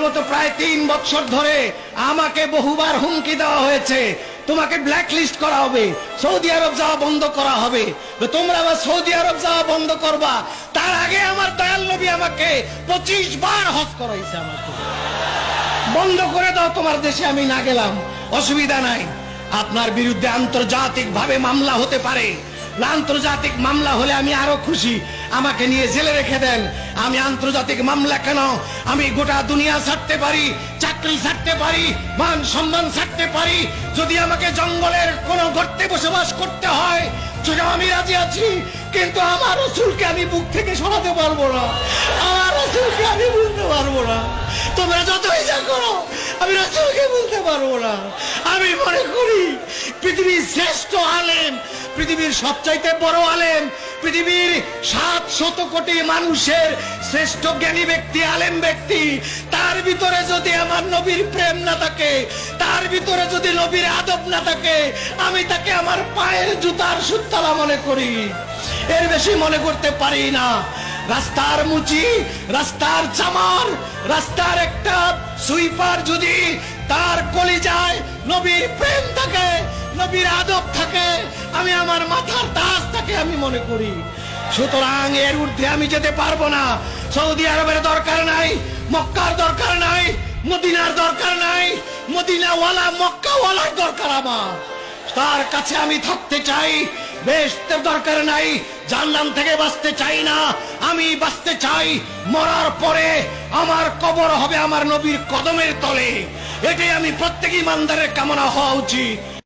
যাবত প্রায় তিন বছর ধরে আমাকে বহুবার হুমকি দেওয়া হয়েছে। তোমাকে ব্ল্যাক লিস্ট করা হবে, সৌদি আরব যাওয়া বন্ধ করা হবে। তোমরা আবার সৌদি আরব যাওয়া বন্ধ করবা। তার আগে আমার দয়াল নবী আমাকে পঁচিশ বার হজ করাইছে আমাকে। বন্ধ করে দাও, তোমার দেশে আমি না গেলাম। অসুবিধা নাই। আপনার বিরুদ্ধে আন্তর্জাতিক ভাবে মামলা হতে পারে। আন্তর্জাতিক মামলা হলে আমি আরও খুশি। আমাকে নিয়ে জেলে রেখে দেন। আমি আন্তর্জাতিক মামলা কেন? আমি গোটা দুনিয়া ছাড়তে পারি, চাকরি ছাড়তে পারি, মান সম্মান ছাড়তে পারি। যদি আমাকে জঙ্গলের কোন গর্তে বসবাস করতে হয় আমি রাজি আছি, কিন্তু আমার রসুলকে আমি বুক থেকে সরাতে পারব না। আমার রসুলকে আমি বুঝতে পারব না। তোমরা যতই যা করো, আমি রসুলকে বলতে পারব না। আমি মনে করি, পৃথিবীর শ্রেষ্ঠ আলেম, পৃথিবীর সবচাইতে বড় আলেম, পৃথিবীর শত কোটি মানুষের শ্রেষ্ঠ জ্ঞানী ব্যক্তি, আলেম ব্যক্তি, তার ভিতরে যদি আমার নবীর প্রেম না থাকে, তার ভিতরে যদি নবীর আদব না থাকে, আমি তাকে আমার পায়ের জুতার সুতলা মনে করি। এর বেশি মনে করতে পারি না। রাস্তার মুচি, রাস্তার চামার, রাস্তার একটা সুইপার যদি তার কলিজায় নবীর প্রেম থাকে, নবীর আদব থাকে, আমি আমার মাথার তাজ থাকে আমি মনে করি। সুতরাং এর ঊর্ধ্বে আমি যেতে পারব না। সৌদি আরবের দরকার নাই, মক্কার দরকার নাই, মদিনার দরকার নাই, মদিনাওয়ালা, মক্কাওয়ালার দরকার আমার। তার কাছে আমি থাকতে চাই বেশতের দরকার নাই জানলাম থেকে বাঁচতে চাই না। আমি বাঁচতে চাই, মরার পরে আমার কবর হবে আমার নবীর কদমের তলে। এটাই আমি প্রত্যেক ইমানদারের কামনা হওয়া উচিত।